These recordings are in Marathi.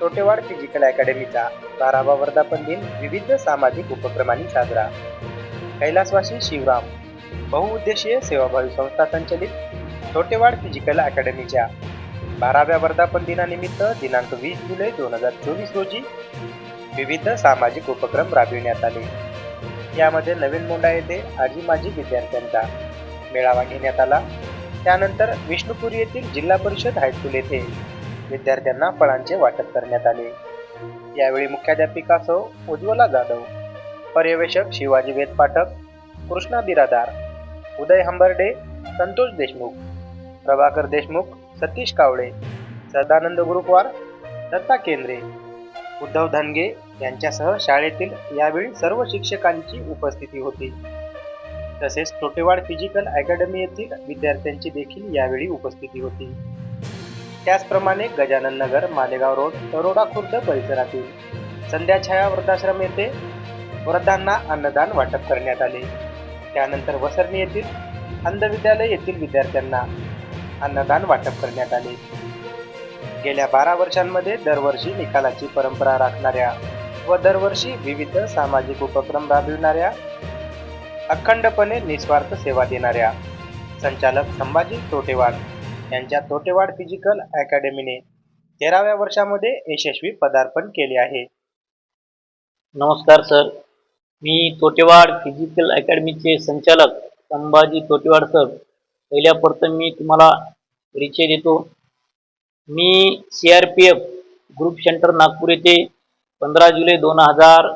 तोटेवाड फिजिकल अकॅडमीचा बारावा वर्धापन दिन विविध सामाजिक उपक्रमांनी साजरा. कैलासवासी शिवराम बहुउद्देशीय सेवाभावी संस्था संचलित तोटेवाड फिजिकल अकॅडमीच्या बाराव्या वर्धापन दिनानिमित्त दिनांक वीस जुलै दोन हजार चोवीस रोजी विविध सामाजिक उपक्रम राबविण्यात आले. यामध्ये नवीन मोंडा येथे आजी माजी विद्यार्थ्यांचा मेळावा घेण्यात आला. त्यानंतर विष्णुपुरी येथील जिल्हा परिषद हायस्कूल येथे विद्यार्थ्यांना फळांचे वाटप करण्यात आले. यावेळी मुख्याध्यापिका सौ उज्ज्वला जाधव पर्यवेक्षक शिवाजी वेद पाठक कृष्णा बिरादार उदय हंबर्डे संतोष देशमुख प्रभाकर देशमुख सतीश कावळे सदानंद गुरुकवार दत्ता केंद्रे उद्धव धनगे यांच्यासह शाळेतील यावेळी सर्व शिक्षकांची उपस्थिती होती. तसेच छोटेवाड फिजिकल अकॅडमी येथील विद्यार्थ्यांची देखील यावेळी उपस्थिती होती. त्याचप्रमाणे गजानन नगर मालेगाव रोड तरोडा खुर्द परिसरातील संध्याछाया वृद्धाश्रम येथे वृद्धांना अन्नदान वाटप करण्यात आले. त्यानंतर वसरणी येथील अंधविद्यालय येथील विद्यार्थ्यांना अन्नदान वाटप करण्यात आले. गेल्या बारा वर्षांमध्ये दरवर्षी निकालाची परंपरा राखणाऱ्या व दरवर्षी विविध सामाजिक उपक्रम राबविणाऱ्या अखंडपणे निस्वार्थ सेवा देणाऱ्या संचालक संभाजी तोटेवाड यांच्या तोटेवाड फिजिकल अकॅडमीने तेराव्या वर्षामध्ये यशस्वी पदार्पण केले आहे. नमस्कार सर. मी तोटेवाड फिजिकल अकॅडमीचे संचालक संभाजी तोटेवाड सर. पहिल्या प्रथम मी तुम्हाला परिचय देतो. मी C R P F group centre Nagpur येथे पंधरा जुलै दोन हजार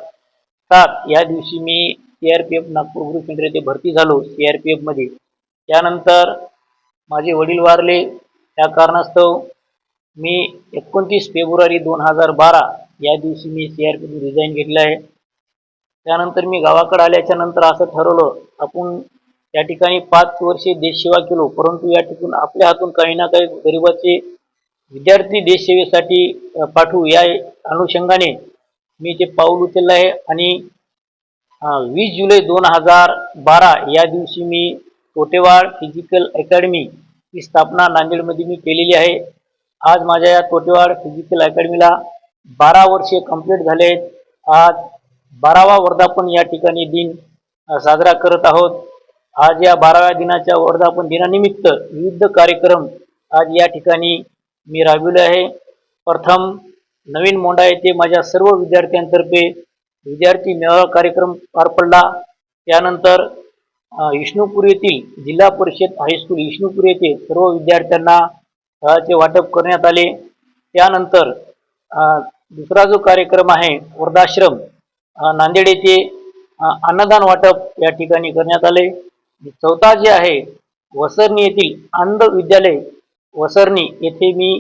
सात या दिवशी मी C R P F Nagpur group centre येथे भरती झालो सी आर पी एफमध्ये त्यानंतर माझे वडील वारले. त्या कारणास्तव मी एकोणतीस फेब्रुवारी दोन हजार बारा या दिवशी मी सी आर पी रिझाईन घेतलं आहे. त्यानंतर मी गावाकडे आल्याच्यानंतर असं ठरवलं आपण त्या ठिकाणी पाच वर्षे देशसेवा केलो परंतु या ठिकाणी आपल्या हातून काही ना काही गरिबाचे विद्यार्थी देशसेवेसाठी पाठवू या अनुषंगाने मी ते पाऊल उचललं आहे. आणि वीस जुलै दोन हजार बारा या दिवशी मी तोटेवाड फिजिकल अकॅडमी ही स्थापना नांदेडमध्ये मी केलेली आहे. आज माझ्या या तोटेवाड फिजिकल अकॅडमीला बारा वर्षे कंप्लीट झाले आहेत. आज बारावा वर्धापन या ठिकाणी दिन साजरा करत आहोत. आज या बाराव्या दिनाच्या वर्धापन दिनानिमित्त विविध कार्यक्रम आज या ठिकाणी मी राबविले आहे. प्रथम नवीन मोंडा येथे माझ्या सर्व विद्यार्थ्यांतर्फे विद्यार्थी मेळावा कार्यक्रम पार पडला. त्यानंतर विष्णुपूर येथील जिल्हा परिषद हायस्कूल विष्णुपूर येथे सर्व विद्यार्थ्यांना फळाचे वाटप करण्यात आले. त्यानंतर दुसरा जो कार्यक्रम आहे वृद्धाश्रम नांदेड येथे अन्नदान वाटप या ठिकाणी करण्यात आले. चौथा जे आहे वसरणी येथील अंध विद्यालय वसरणी येथे मी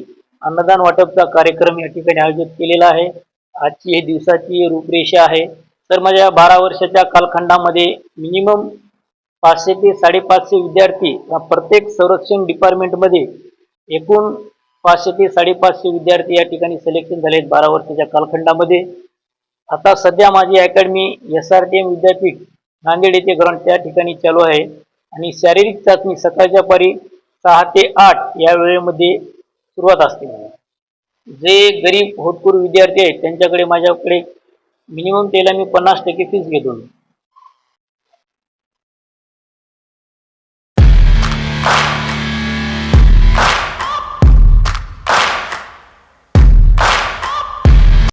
अन्नदान वाटपचा कार्यक्रम या ठिकाणी आयोजित केलेला आहे. आजची हे दिवसाची रूपरेषा आहे. तर माझ्या बारा वर्षाच्या कालखंडामध्ये मिनिमम पाचशे ते साडेपाचशे विद्यार्थी प्रत्येक संरक्षण डिपार्टमेंटमध्ये एकूण पाचशे ते साडेपाचशे विद्यार्थी या ठिकाणी सिलेक्शन झाले आहेत बारा वर्षाच्या कालखंडामध्ये. आता सध्या माझी academy S R T M विद्यापीठ नांदेड येथे ग्राउंड त्या ठिकाणी चालू आहे. आणि शारीरिक चाचणी सकाळच्या पारी सहा ते आठ या वेळेमध्ये सुरुवात असते. जे गरीब होतपूर विद्यार्थी आहेत त्यांच्याकडे माझ्याकडे मिनिमम त्याला मी पन्नास टक्के फीस घेतो.